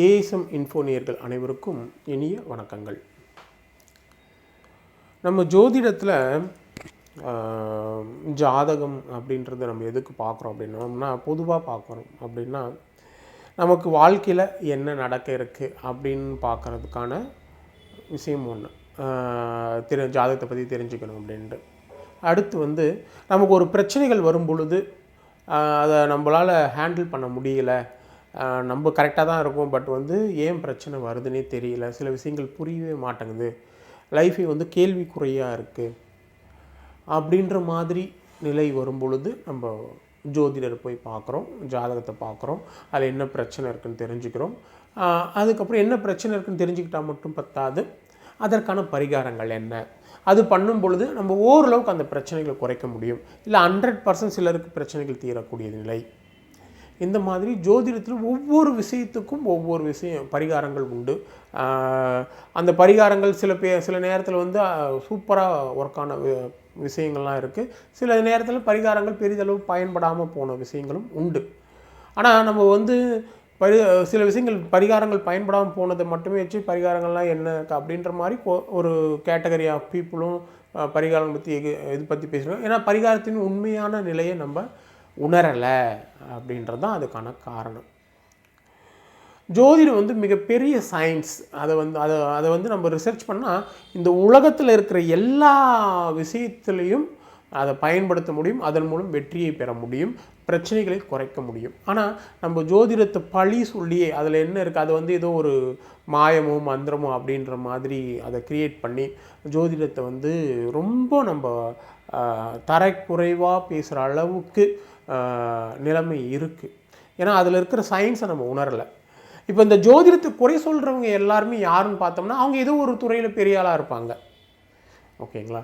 ASM இன்ஃபோனியர்கள் அனைவருக்கும் இனிய வணக்கங்கள். நம்ம ஜோதிடத்தில் ஜாதகம் அப்படின்றத நம்ம எதுக்கு பார்க்குறோம் அப்படின்னோம்னா பொதுவாக பார்க்குறோம் அப்படின்னா நமக்கு வாழ்க்கையில் என்ன நடக்க இருக்குது அப்படின்னு பார்க்குறதுக்கான விஷயம் ஒன்று தெரி ஜாதகத்தை பற்றி தெரிஞ்சுக்கணும் அப்படின்ட்டு. அடுத்து வந்து நமக்கு ஒரு பிரச்சனைகள் வரும் பொழுது அதை நம்மளால் ஹேண்டில் பண்ண முடியல. நம்ம கரெக்டாக தான் இருக்கோம். பட் வந்து ஏன் பிரச்சனை வருதுன்னே தெரியல. சில விஷயங்கள் புரியவே மாட்டேங்குது. லைஃபே வந்து கேள்விக்குறையாக இருக்குது அப்படின்ற மாதிரி நிலை வரும் பொழுது நம்ம ஜோதிடர் போய் பார்க்குறோம். ஜாதகத்தை பார்க்குறோம். அதில் என்ன பிரச்சனை இருக்குன்னு தெரிஞ்சுக்கிறோம். அதுக்கப்புறம் என்ன பிரச்சனை இருக்குன்னு தெரிஞ்சுக்கிட்டால் மட்டும் பத்தாது. அதற்கான பரிகாரங்கள் என்ன? அது பண்ணும் பொழுது நம்ம ஓரளவுக்கு அந்த பிரச்சனைகளை குறைக்க முடியும். இல்லை ஹண்ட்ரட் பர்சன்ட் சிலருக்கு பிரச்சனைகள் தீரக்கூடிய நிலை. இந்த மாதிரி ஜோதிடத்தில் ஒவ்வொரு விஷயத்துக்கும் ஒவ்வொரு விஷயம் பரிகாரங்கள் உண்டு. அந்த பரிகாரங்கள் சில பே சில நேரத்தில் வந்து சூப்பராக ஒர்க்கான விஷயங்கள்லாம் இருக்குது சில நேரத்தில் பரிகாரங்கள் பெரிதளவு பயன்படாமல் போன விஷயங்களும் உண்டு. ஆனால் நம்ம வந்து பரி சில விஷயங்கள் பரிகாரங்கள் பயன்படாமல் போனதை மட்டுமே வச்சு பரிகாரங்கள்லாம் என்ன அப்படின்ற மாதிரி ஒரு கேட்டகரி ஆஃப் பீப்புளும் பரிகாரம் பற்றி இது இது பற்றி பேசுகிறோம் ஏன்னா பரிகாரத்தின் உண்மையான நிலையை நம்ம உணரலை அப்படின்றது தான் அதுக்கான காரணம். ஜோதிடம் வந்து மிகப்பெரிய சயின்ஸ் அதை வந்து அதை அதை வந்து நம்ம ரிசர்ச் பண்ணால் இந்த உலகத்தில் இருக்கிற எல்லா விஷயத்துலேயும் அதை பயன்படுத்த முடியும். அதன் மூலம் வெற்றியை பெற முடியும். பிரச்சனைகளை குறைக்க முடியும். ஆனால் நம்ம ஜோதிடத்தை பழி சொல்லியே அதில் என்ன இருக்குது அது வந்து ஏதோ ஒரு மாயமோ மந்திரமோ அப்படின்ற மாதிரி அதை க்ரியேட் பண்ணி ஜோதிடத்தை வந்து ரொம்ப நம்ம தரக்குறைவாக பேசுகிற அளவுக்கு நிலைமை இருக்குது ஏன்னா அதில் இருக்கிற சயின்ஸை நம்ம உணரலை. இப்போ இந்த ஜோதிடத்தை குறை சொல்கிறவங்க எல்லாருமே யாருன்னு பார்த்தோம்னா அவங்க ஏதோ ஒரு துறையில் பெரிய ஆளாக இருப்பாங்க. ஓகேங்களா?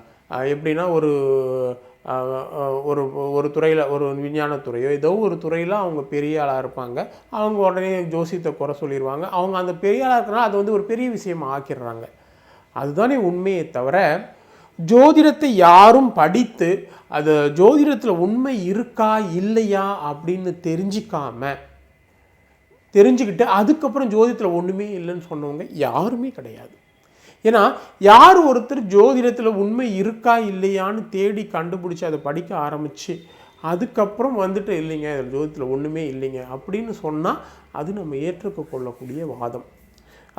எப்படின்னா ஒரு ஒரு ஒரு துறையில் ஒரு விஞ்ஞானத்துறையோ ஏதோ ஒரு துறையில் அவங்க பெரிய ஆளாக இருப்பாங்க. அவங்க உடனே ஜோசியத்தை குறை சொல்லிடுவாங்க அவங்க அந்த பெரிய ஆளாக இருக்கிறனால அது வந்து ஒரு பெரிய விஷயமா ஆக்கிடுறாங்க. அதுதானே உண்மையை தவிர ஜோதிடத்தை யாரும் படித்து அது ஜோதிடத்தில் உண்மை இருக்கா இல்லையா அப்படின்னு தெரிஞ்சிக்காம தெரிஞ்சுக்கிட்டு அதுக்கப்புறம் ஜோதிடத்தில் ஒன்றுமே இல்லைன்னு சொன்னவங்க யாருமே கிடையாது. ஏன்னா யார் ஒருத்தர் ஜோதிடத்தில் உண்மை இருக்கா இல்லையான்னு தேடி கண்டுபிடிச்சி அதை படிக்க ஆரம்பித்து அதுக்கப்புறம் வந்துட்டு இல்லைங்க ஜோதிடத்தில் ஒன்றுமே இல்லைங்க அப்படின்னு சொன்னால் அது நம்ம ஏற்றுக்க கொள்ளக்கூடிய வாதம்.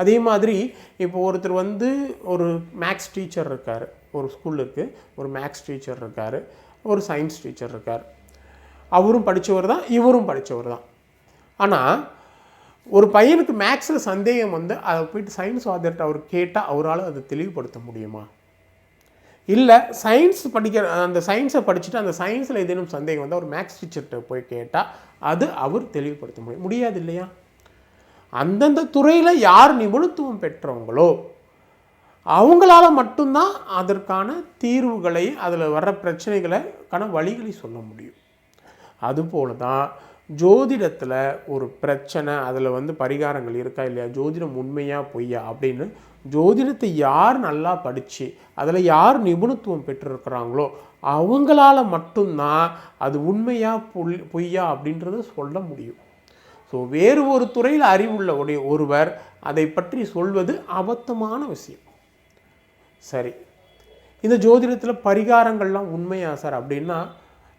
அதே மாதிரி இப்போ ஒருத்தர் வந்து ஒரு மேக்ஸ் டீச்சர் இருக்கார் ஒரு ஸ்கூல் இருக்குது ஒரு மேக்ஸ் டீச்சர் இருக்கார் ஒரு சயின்ஸ் டீச்சர் இருக்கார். அவரும் படித்தவர் தான் இவரும் படித்தவர் தான். ஆனால் ஒரு பையனுக்கு மேக்ஸில் சந்தேகம் வந்து அதை போயிட்டு சயின்ஸ் வாத்தியர்கிட்ட அவர் கேட்டால் அவரால் அதை தெளிவுபடுத்த முடியுமா? இல்லை சயின்ஸ் படிக்கிற அந்த சயின்ஸை படிச்சுட்டு அந்த சயின்ஸில் ஏதேனும் சந்தேகம் வந்து அவர் மேக்ஸ் டீச்சர்கிட்ட போய் கேட்டால் அது அவர் தெளிவுபடுத்த முடியும். முடியாது இல்லையா? அந்தந்த துறையில் யார் நிபுணத்துவம் பெற்றவங்களோ அவங்களால மட்டும்தான் அதற்கான தீர்வுகளை அதில் வர்ற பிரச்சனைகளுக்கான வழிகளை சொல்ல முடியும். அதுபோல தான் ஜோதிடத்தில் ஒரு பிரச்சனை அதில் வந்து பரிகாரங்கள் இருக்கா இல்லையா ஜோதிடம் உண்மையாக பொய்யா அப்படின்னு ஜோதிடத்தை யார் நல்லா படித்து அதில் யார் நிபுணத்துவம் பெற்றிருக்கிறாங்களோ அவங்களால மட்டும்தான் அது உண்மையாக பொய் பொய்யா அப்படின்றத சொல்ல முடியும். ஸோ வேறு ஒரு துறையில் அறிவுள்ள உடைய ஒருவர் அதை பற்றி சொல்வது அபத்தமான விஷயம். சரி. இந்த ஜோதிடத்தில் பரிகாரங்கள்லாம் உண்மையா சார்? அப்படின்னா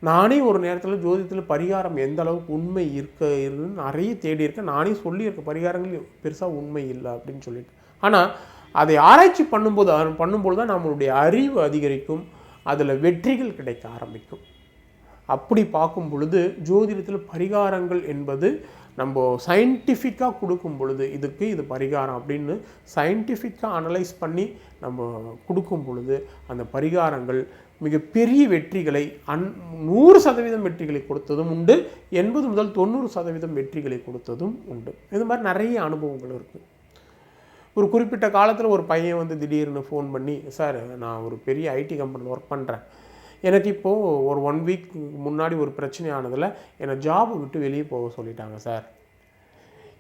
நானே ஒரு நேரத்தில் ஜோதிடத்தில் பரிகாரம் எந்த அளவுக்கு உண்மை இருக்க இருக்குன்னு நிறைய தேடி இருக்கேன். நானே சொல்லியிருக்கேன் பரிகாரங்கள் பெருசாக உண்மை இல்லை அப்படின்னு சொல்லிட்டு. ஆனால் அதை ஆராய்ச்சி பண்ணும்போது பண்ணும்போது தான் நம்மளுடைய அறிவு அதிகரிக்கும். அதில் வெற்றிகள் கிடைக்க ஆரம்பிக்கும். அப்படி பார்க்கும் பொழுது ஜோதிடத்தில் பரிகாரங்கள் என்பது நம்ம சயின்டிஃபிக்காக கொடுக்கும் பொழுது இதுக்கு இது பரிகாரம் அப்படின்னு சயின்டிஃபிக்காக அனலைஸ் பண்ணி நம்ம கொடுக்கும் பொழுது அந்த பரிகாரங்கள் மிகப்பெரிய வெற்றிகளை அன் நூறு சதவீதம் வெற்றிகளை கொடுத்ததும் உண்டு எண்பது முதல் தொண்ணூறு சதவீதம் வெற்றிகளை கொடுத்ததும் உண்டு. இது மாதிரி நிறைய அனுபவங்கள் இருக்குது ஒரு குறிப்பிட்ட காலத்தில் ஒரு பையன் வந்து திடீர்னு ஃபோன் பண்ணி சார் நான் ஒரு பெரிய ஐடி கம்பெனியில் ஒர்க் பண்ணுறேன் எனக்கு இப்போது ஒரு ஒன் வீக் முன்னாடி ஒரு பிரச்சனை ஆனதில் என்னை ஜாபை விட்டு வெளியே போக சொல்லிட்டாங்க சார்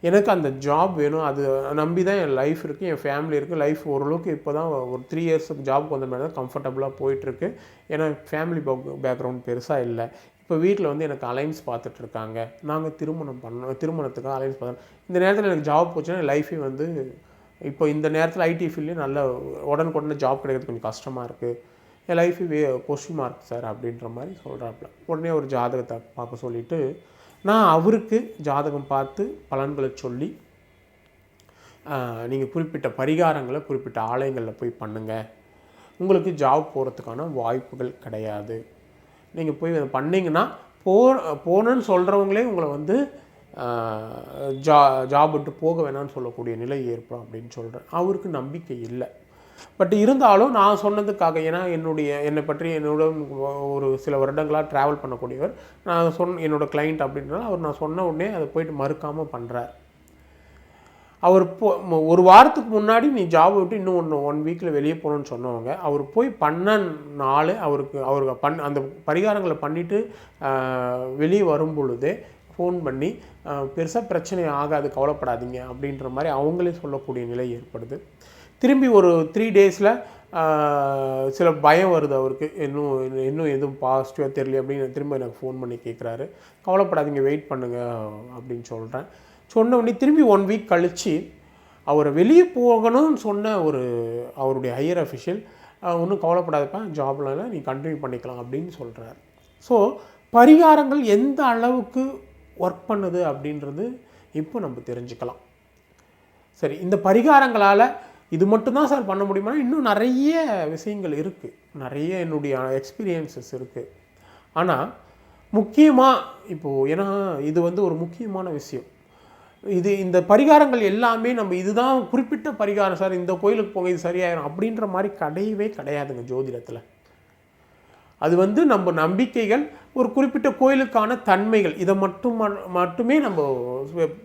எனக்கு அந்த ஜாப் வேணும். அது நம்பி தான் என் லைஃப் இருக்குது என் ஃபேமிலி இருக்குது லைஃப் ஓரளவுக்கு இப்போ தான் ஒரு த்ரீ இயர்ஸுக்கு ஜாப்க்கு வந்த மாதிரி தான் கம்ஃபர்டபுளாக போயிட்டுருக்கு. ஏன்னா ஃபேமிலி பேக்ரவுண்ட் பெருசாக இல்லை. இப்போ வீட்டில் வந்து எனக்கு அலைன்ஸ் பார்த்துட்ருக்காங்க. நாங்கள் திருமணம் பண்ணோம் திருமணத்துக்காக அலைன்ஸ் பார்த்தோம் இந்த நேரத்தில் எனக்கு ஜாப் போச்சுன்னா லைஃபே வந்து இப்போ இந்த நேரத்தில் ஐடி ஃபீல்ட்லேயும் நல்ல உடனுக்குடனே ஜாப் கிடைக்கிறது கொஞ்சம் கஷ்டமாக இருக்குது என் life way question mark sir அப்படின்ற மாதிரி சொல்கிறாப்புல உடனே ஒரு ஜாதகத்தை பார்க்க சொல்லிவிட்டு நான் அவருக்கு ஜாதகம் பார்த்து பலன்களை சொல்லி நீங்கள் குறிப்பிட்ட பரிகாரங்களை குறிப்பிட்ட ஆலயங்களில் போய் பண்ணுங்கள் உங்களுக்கு ஜாப் போகிறதுக்கான வாய்ப்புகள் கிடையாது. நீங்கள் போய் அதை போ போனேன்னு சொல்கிறவங்களே உங்களை வந்து ஜா ஜாப் விட்டு போக வேணாம்னு சொல்லக்கூடிய நிலை ஏற்படும் அப்படின்னு சொல்கிறேன் அவருக்கு நம்பிக்கை இல்லை. பட் இருந்தாலும் நான் சொன்னதுக்காக ஏன்னா என்னுடைய என்னை பற்றி என்னோட ஒரு சில வருடங்களாக ட்ராவல் பண்ணக்கூடியவர் நான் சொன்ன என்னோட கிளைண்ட் அப்படின்றனால அவர் நான் சொன்ன உடனே அதை போயிட்டு மறுக்காமல் பண்ணுறார் அவர் போ ஒரு வாரத்துக்கு முன்னாடி நீ ஜாப் விட்டு இன்னும் ஒன்று ஒன் வீக்கில் வெளியே போகணுன்னு சொன்னவங்க அவர் போய் பண்ண நாள் அவருக்கு அவருக்கு பண் அந்த பரிகாரங்களை பண்ணிவிட்டு வெளியே வரும் பொழுதே ஃபோன் பண்ணி பெருசாக பிரச்சனை ஆகாது கவலைப்படாதீங்க அப்படின்ற மாதிரி அவங்களே சொல்லக்கூடிய நிலை ஏற்படுது. திரும்பி ஒரு த்ரீ டேஸில் சில பயம் வருது அவருக்கு. இன்னும் இன்னும் எதுவும் பாசிட்டிவாக தெரியல அப்படின்னு திரும்ப எனக்கு ஃபோன் பண்ணி கேட்குறாரு கவலைப்படாதீங்க வெயிட் பண்ணுங்கள் அப்படின்னு சொல்கிறேன் சொன்ன உடனே திரும்பி ஒன் வீக் கழித்து அவரை வெளியே போகணும்னு சொன்ன ஒரு அவருடைய ஹையர் அஃபிஷியல் ஒன்றும் கவலைப்படாதப்பா ஜாப்ல நீ கண்டினியூ பண்ணிக்கலாம் அப்படின்னு சொல்கிறார் ஸோ பரிகாரங்கள் எந்த அளவுக்கு ஒர்க் பண்ணுது அப்படின்றது இப்போ நம்ம தெரிஞ்சுக்கலாம். சரி இந்த பரிகாரங்களால் இது மட்டும்தான் சார் பண்ண முடியுமா? இன்னும் நிறைய விஷயங்கள் இருக்குது நிறைய என்னுடைய எக்ஸ்பீரியன்சஸ் இருக்குது ஆனால் முக்கியமாக இப்போது ஏன்னா இது வந்து ஒரு முக்கியமான விஷயம். இது இந்த பரிகாரங்கள் எல்லாமே நம்ம இதுதான் குறிப்பிட்ட பரிகாரம் சார். இந்த கோயிலுக்கு போங்க இது சரியாயிரும் அப்படின்ற மாதிரி கிடையவே கிடையாதுங்க ஜோதிடத்தில். அது வந்து நம்ம நம்பிக்கைகள் ஒரு குறிப்பிட்ட கோயிலுக்கான தன்மைகள் இதை மட்டும் ம- மட்டுமே நம்ம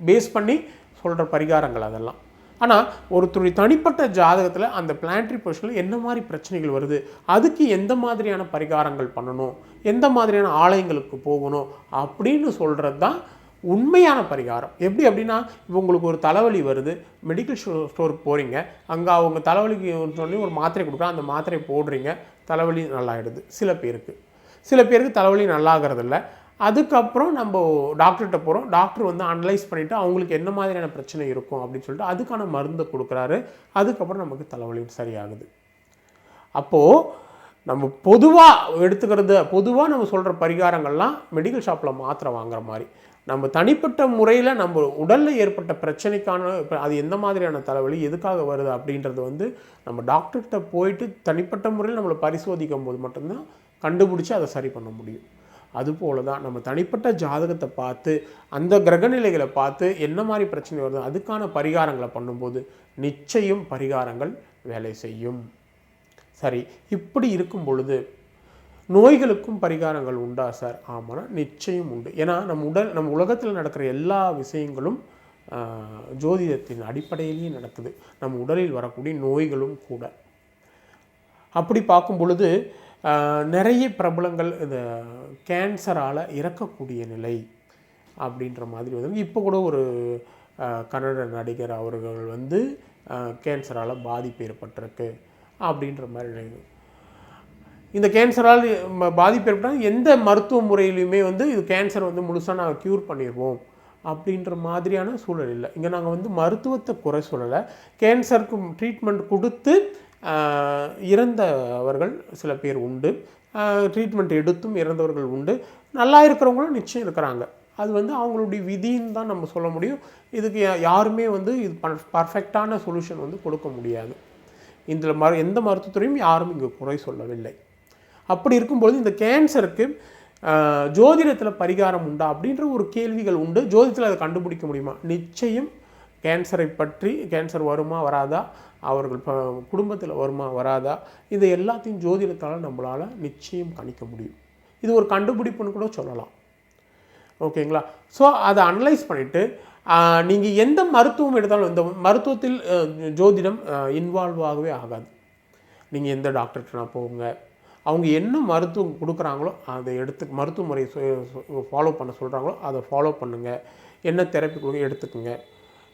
பேஸ் பண்ணி சொல்கிற பரிகாரங்கள் அதெல்லாம். ஆனால் ஒருத்தருடைய தனிப்பட்ட ஜாதகத்தில் அந்த பிளான்ட்ரி பொசிஷனில் என்ன மாதிரி பிரச்சனைகள் வருது? அதுக்கு எந்த மாதிரியான பரிகாரங்கள் பண்ணணும்? எந்த மாதிரியான ஆலயங்களுக்கு போகணும்? அப்படின்னு சொல்கிறது தான் உண்மையான பரிகாரம். எப்படி அப்படின்னா இப்போ உங்களுக்கு ஒரு தலைவலி வருது. மெடிக்கல் ஸ்டோ ஸ்டோருக்கு போகிறீங்க அங்கே அவங்க தலைவலிக்கு சொல்லி ஒரு மாத்திரை கொடுக்குறாங்க. அந்த மாத்திரை போடுறீங்க. தலைவலி நல்லாயிடுது. சில பேருக்கு. சில பேருக்கு தலைவலி நல்லாகிறதில்ல. அதுக்கப்புறம் நம்ம டாக்டர்கிட்ட போகிறோம் டாக்டர் வந்து அனலைஸ் பண்ணிவிட்டு அவங்களுக்கு என்ன மாதிரியான பிரச்சனை இருக்கும் அப்படின்னு சொல்லிட்டு அதுக்கான மருந்தை கொடுக்குறாரு. அதுக்கப்புறம் நமக்கு தலைவலி சரியாகுது. அப்போது நம்ம பொதுவாக எடுத்துக்கிறது பொதுவாக நம்ம சொல்கிற பரிகாரங்கள்லாம் மெடிக்கல் ஷாப்பில் மாத்திரை வாங்குற மாதிரி. நம்ம தனிப்பட்ட முறையில் நம்ம உடலில் ஏற்பட்ட பிரச்சனைக்கான அது எந்த மாதிரியான தலைவலி எதுக்காக வருது அப்படின்றது வந்து நம்ம டாக்டர்கிட்ட போயிட்டு தனிப்பட்ட முறையில் நம்மளை பரிசோதிக்கும் போது மட்டும்தான் கண்டுபிடிச்சி அதை சரி பண்ண முடியும். அதுபோல தான் நம்ம தனிப்பட்ட ஜாதகத்தை பார்த்து அந்த கிரகநிலைகளை பார்த்து என்ன மாதிரி பிரச்சனை வருது அதுக்கான பரிகாரங்களை பண்ணும்போது நிச்சயம் பரிகாரங்கள் வேலை செய்யும். சரி இப்படி இருக்கும் பொழுது நோய்களுக்கும் பரிகாரங்கள் உண்டா சார்? ஆமாம் நிச்சயம் உண்டு. ஏன்னா நம்ம உடல் நம்ம உலகத்தில் நடக்கிற எல்லா விஷயங்களும் ஜோதிடத்தின் அடிப்படையிலேயே நடக்குது. நம்ம உடலில் வரக்கூடிய நோய்களும் கூட. அப்படி பார்க்கும் பொழுது நிறைய பிரபலங்கள் இந்த கேன்சரால் இறக்கக்கூடிய நிலை அப்படின்ற மாதிரி வந்து இப்போ கூட ஒரு கன்னட நடிகர் அவர்கள் வந்து கேன்சரால் பாதிப்பு ஏற்பட்டிருக்கு அப்படின்ற மாதிரி இந்த கேன்சரால் பாதிப்பு ஏற்பட்டால் எந்த மருத்துவ முறையிலையுமே வந்து இது கேன்சர் வந்து முழுசாக நாங்கள் க்யூர் பண்ணிடுவோம் அப்படின்ற மாதிரியான சூழல் இல்லை. இங்கே நாங்கள் வந்து மருத்துவத்தை குறை சொல்லலை. கேன்சருக்கு ட்ரீட்மெண்ட் கொடுத்து இறந்தவர்கள் சில பேர் உண்டு. ட்ரீட்மெண்ட் எடுத்தும் இறந்தவர்கள் உண்டு. நல்லா இருக்கிறவங்களும் நிச்சயம் இருக்கிறாங்க. அது வந்து அவங்களுடைய விதின்னு தான் நம்ம சொல்ல முடியும். இதுக்கு யாருமே வந்து இது பர்ஃபெக்டான சொல்யூஷன் வந்து கொடுக்க முடியாது. இந்த மரு எந்த மருத்துவத்துறையும் யாரும் இங்கே குறை சொல்லவில்லை. அப்படி இருக்கும்பொழுது இந்த கேன்சருக்கு ஜோதிடத்தில் பரிகாரம் உண்டா அப்படின்ற ஒரு கேள்விகள் உண்டு. ஜோதிடத்தில் அதை கண்டுபிடிக்க முடியுமா? நிச்சயம் கேன்சரை பற்றி கேன்சர் வருமா வராதா? அவர்கள் குடும்பத்தில் வருமா வராதா? இது எல்லாத்தையும் ஜோதிடத்தால் நம்மளால் நிச்சயம் கணிக்க முடியும். இது ஒரு கண்டுபிடிப்புன்னு கூட சொல்லலாம். ஓகேங்களா? ஸோ அதை அனலைஸ் பண்ணிவிட்டு நீங்கள் எந்த மருத்துவம் எடுத்தாலும் இந்த மருத்துவத்தில் ஜோதிடம் இன்வால்வ் ஆகவே ஆகாது. நீங்கள் எந்த டாக்டர்கிட்ட போங்க. அவங்க என்ன மருத்துவம் கொடுக்குறாங்களோ அதை எடுத்து மருத்துவ முறையை ஃபாலோ பண்ண சொல்கிறாங்களோ அதை ஃபாலோ பண்ணுங்கள் என்ன தெரப்பி கொடுங்க எடுத்துக்கோங்க.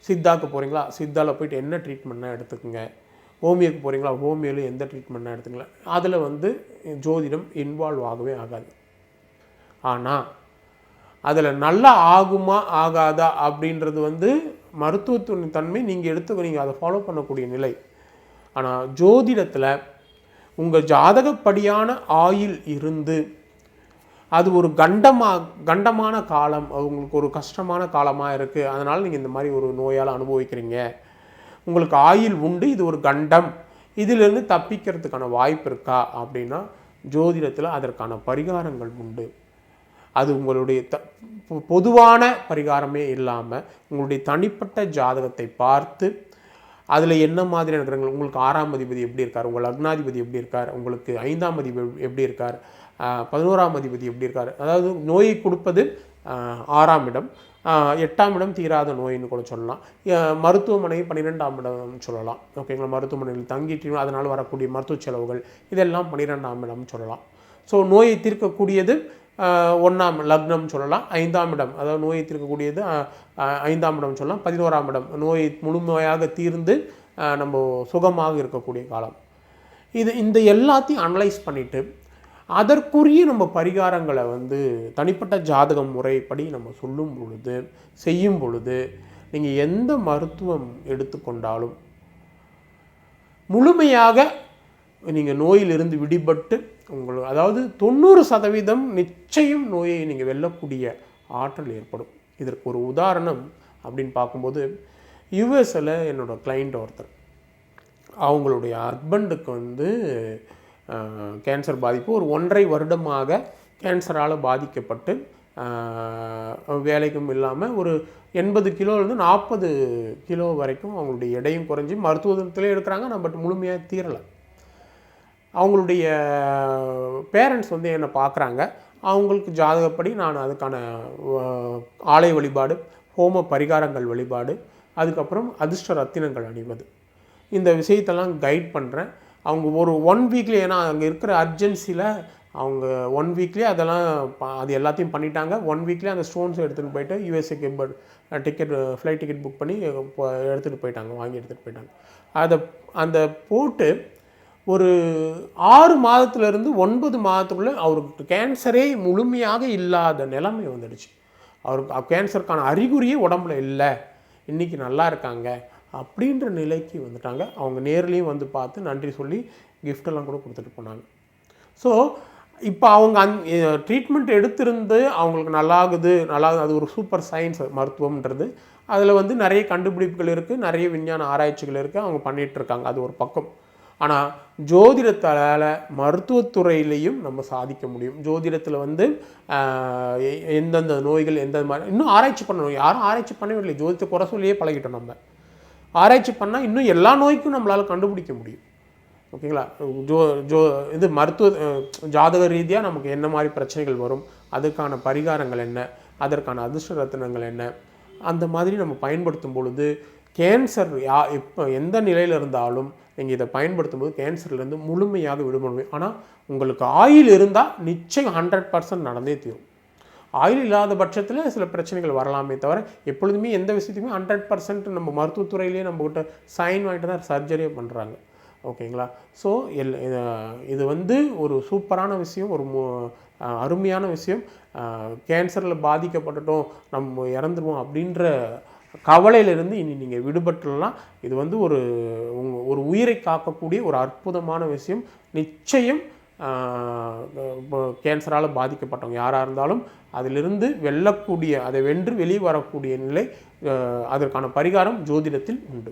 சித்தாக்கு போகிறீங்களா சித்தாவில் போயிட்டு என்ன ட்ரீட்மெண்ட்னா எடுத்துக்கோங்க. ஹோமியோக்கு போகிறீங்களா ஹோமியோவில் எந்த ட்ரீட்மெண்ட்னா எடுத்துக்கலாம் அதில் வந்து ஜோதிடம் இன்வால்வ் ஆகவே ஆகாது. ஆனால் அதில் நல்லா ஆகுமா ஆகாதா அப்படின்றது வந்து மருத்துவத்தின் தன்மை நீங்கள் எடுத்து நீங்கள் அதை ஃபாலோ பண்ணக்கூடிய நிலை. ஆனால் ஜோதிடத்தில் உங்கள் ஜாதகப்படியான ஆயில் இருந்து அது ஒரு கண்டமாக கண்டமான காலம். உங்களுக்கு ஒரு கஷ்டமான காலமாக இருக்குது அதனால் நீங்கள் இந்த மாதிரி ஒரு நோயால் அனுபவிக்கிறீங்க. உங்களுக்கு ஆயில் உண்டு. இது ஒரு கண்டம். இதிலிருந்து தப்பிக்கிறதுக்கான வாய்ப்பு இருக்கா? அப்படின்னா ஜோதிடத்தில் அதற்கான பரிகாரங்கள் உண்டு. அது உங்களுடைய த பொ- பொதுவான பரிகாரமே இல்லாமல் உங்களுடைய தனிப்பட்ட ஜாதகத்தை பார்த்து அதில் என்ன மாதிரியான கிரகங்கள் உங்களுக்கு ஆறாம் அதிபதி எப்படி இருக்கார்? உங்கள் லக்னாதிபதி எப்படி இருக்கார்? உங்களுக்கு ஐந்தாம் அதிபதி எப்படி இருக்கார்? பதினோராம் அதிபதி எப்படி இருக்கார்? அதாவது நோயை கொடுப்பது ஆறாம் இடம். எட்டாம் இடம் தீராத நோயின்னு கூட சொல்லலாம். மருத்துவமனை பன்னிரெண்டாம் இடம் சொல்லலாம். ஓகேங்களா மருத்துவமனையில் தங்கிட்டு அதனால் வரக்கூடிய மருத்துவ செலவுகள் இதெல்லாம் பன்னிரெண்டாம் இடம் சொல்லலாம். ஸோ நோயை தீர்க்கக்கூடியது ஒன்றாம் லக்னம் சொல்லலாம். ஐந்தாம் இடம் அதாவது நோயை தீர்க்கக்கூடியது ஐந்தாம் இடம் சொல்லலாம். பதினோராம் இடம் நோயை முழுமையாக தீர்ந்து நம்ம சுகமாக இருக்கக்கூடிய காலம். இது இந்த எல்லாத்தையும் அனலைஸ் பண்ணிவிட்டு அதற்குரிய நம்ம பரிகாரங்களை வந்து தனிப்பட்ட ஜாதகம் முறைப்படி நம்ம சொல்லும் பொழுது செய்யும் பொழுது நீங்கள் எந்த மருத்துவம் எடுத்துக்கொண்டாலும் முழுமையாக நீங்கள் நோயிலிருந்து விடுபட்டு உங்களுக்கு அதாவது தொண்ணூறு சதவீதம் நிச்சயம் நோயை நீங்கள் வெல்லக்கூடிய ஆற்றல் ஏற்படும். இதற்கு ஒரு உதாரணம் அப்படின்னு பார்க்கும்போது யுஎஸில் என்னோட கிளைண்ட் ஒருத்தர். அவங்களுடைய ஹஸ்பண்டுக்கு வந்து கேன்சர் பாதிப்பு ஒரு ஒன்றரை வருடமாக கேன்சரால் பாதிக்கப்பட்டு வேலைக்கும் இல்லாமல் ஒரு எண்பது கிலோலேருந்து நாற்பது கிலோ வரைக்கும் அவங்களுடைய எடையும் குறைஞ்சி மருத்துவத்திலே எடுக்கிறாங்க. நான் பட் முழுமையாக தீரலை. அவங்களுடைய பேரண்ட்ஸ் வந்து என்னை பார்க்குறாங்க அவங்களுக்கு ஜாதகப்படி நான் அதுக்கான ஆலை ஆலய வழிபாடு ஹோம பரிகாரங்கள் வழிபாடு அதுக்கப்புறம் அதிர்ஷ்ட ரத்தினங்கள் அணிவது. இந்த விஷயத்தெல்லாம் கைட் பண்ணுறேன் அவங்க ஒரு ஒன் வீக்லி ஏன்னா அங்கே இருக்கிற அர்ஜென்சியில் அவங்க ஒன் வீக்லேயே அதெல்லாம் அது எல்லாத்தையும் பண்ணிட்டாங்க. ஒன் வீக்லேயே அந்த ஸ்டோன்ஸ் எடுத்துகிட்டு போயிட்டு யூஎஸ்ஏக்கு but ticket flight ticket book பண்ணி இப்போ எடுத்துகிட்டு போயிட்டாங்க வாங்கி எடுத்துகிட்டு போயிட்டாங்க. அதை அந்த போட்டு ஒரு ஆறு மாதத்துலேருந்து ஒன்பது மாதத்துக்குள்ளே அவருக்கு கேன்சரே முழுமையாக இல்லாத நிலைமை வந்துடுச்சு. அவருக்கு கேன்சருக்கான அறிகுறியே உடம்புல இல்லை. இன்றைக்கி நல்லா இருக்காங்க. அப்படின்ற நிலைக்கு வந்துட்டாங்க. அவங்க நேர்லேயும் வந்து பார்த்து நன்றி சொல்லி கிஃப்டெல்லாம் எல்லாம் கூட கொடுத்துட்டு போனாங்க. ஸோ இப்போ அவங்க அந் ட்ரீட்மெண்ட் எடுத்திருந்து அவங்களுக்கு நல்லாகுது நல்லா அது ஒரு சூப்பர் சயின்ஸ் மருத்துவம்ன்றது. அதில் வந்து நிறைய கண்டுபிடிப்புகள் இருக்குது நிறைய விஞ்ஞான ஆராய்ச்சிகள் இருக்குது அவங்க பண்ணிகிட்ருக்காங்க அது ஒரு பக்கம். ஆனால் ஜோதிடத்தால் மருத்துவத்துறையிலையும் நம்ம சாதிக்க முடியும். ஜோதிடத்தில் வந்து எ- எந்தெந்த நோய்கள் எந்த மாதிரி இன்னும் ஆராய்ச்சி பண்ணணும். யாரும் ஆராய்ச்சி பண்ணவில்லை ஜோதிடத்தை குறை சொல்லியே பழகிட்டோம் நம்ம. ஆராய்ச்சி பண்ணால் இன்னும் எல்லா நோய்க்கும் நம்மளால் கண்டுபிடிக்க முடியும். ஓகேங்களா? ஜோ ஜோ இது மருத்துவ ஜாதக ரீதியாக நமக்கு என்ன மாதிரி பிரச்சனைகள் வரும்? அதுக்கான பரிகாரங்கள் என்ன? அதற்கான அதிர்ஷ்ட ரத்தினங்கள் என்ன? அந்த மாதிரி நம்ம பயன்படுத்தும் பொழுது கேன்சர் யா இப்போ எந்த நிலையில் இருந்தாலும் நீங்கள் இதை பயன்படுத்தும் போது கேன்சர்லேருந்து முழுமையாக விடுபட முடியும் ஆனால் உங்களுக்கு ஆயில் இருந்தால் நிச்சயம் ஹண்ட்ரட் பர்சன்ட் நடந்தே தீரும். ஆயில் இல்லாத பட்சத்தில் சில பிரச்சனைகள் வரலாமே தவிர எப்பொழுதுமே எந்த விஷயத்தையுமே ஹண்ட்ரட் பர்சன்ட் நம்ம மருத்துவத்துறையிலேயே நம்மக்கிட்ட சைன் வாங்கிட்டு தான் சர்ஜரியே பண்ணுறாங்க ஓகேங்களா? ஸோ எல் இது- இது வந்து ஒரு சூப்பரான விஷயம் ஒரு அருமையான விஷயம். கேன்சரில் பாதிக்கப்பட்டுட்டோம் நம்ம இறந்துருவோம் அப்படின்ற கவலையிலிருந்து இனி நீங்கள் விடுபட்டுலாம் இது வந்து ஒரு உங்க ஒரு உயிரை காக்கக்கூடிய ஒரு அற்புதமான விஷயம். நிச்சயம் கேன்சரால் பாதிக்கப்பட்டவங்க. யாராக இருந்தாலும் அதிலிருந்து வெல்லக்கூடிய அதை வென்று வெளியே வரக்கூடிய நிலை அதற்கான பரிகாரம் ஜோதிடத்தில் உண்டு.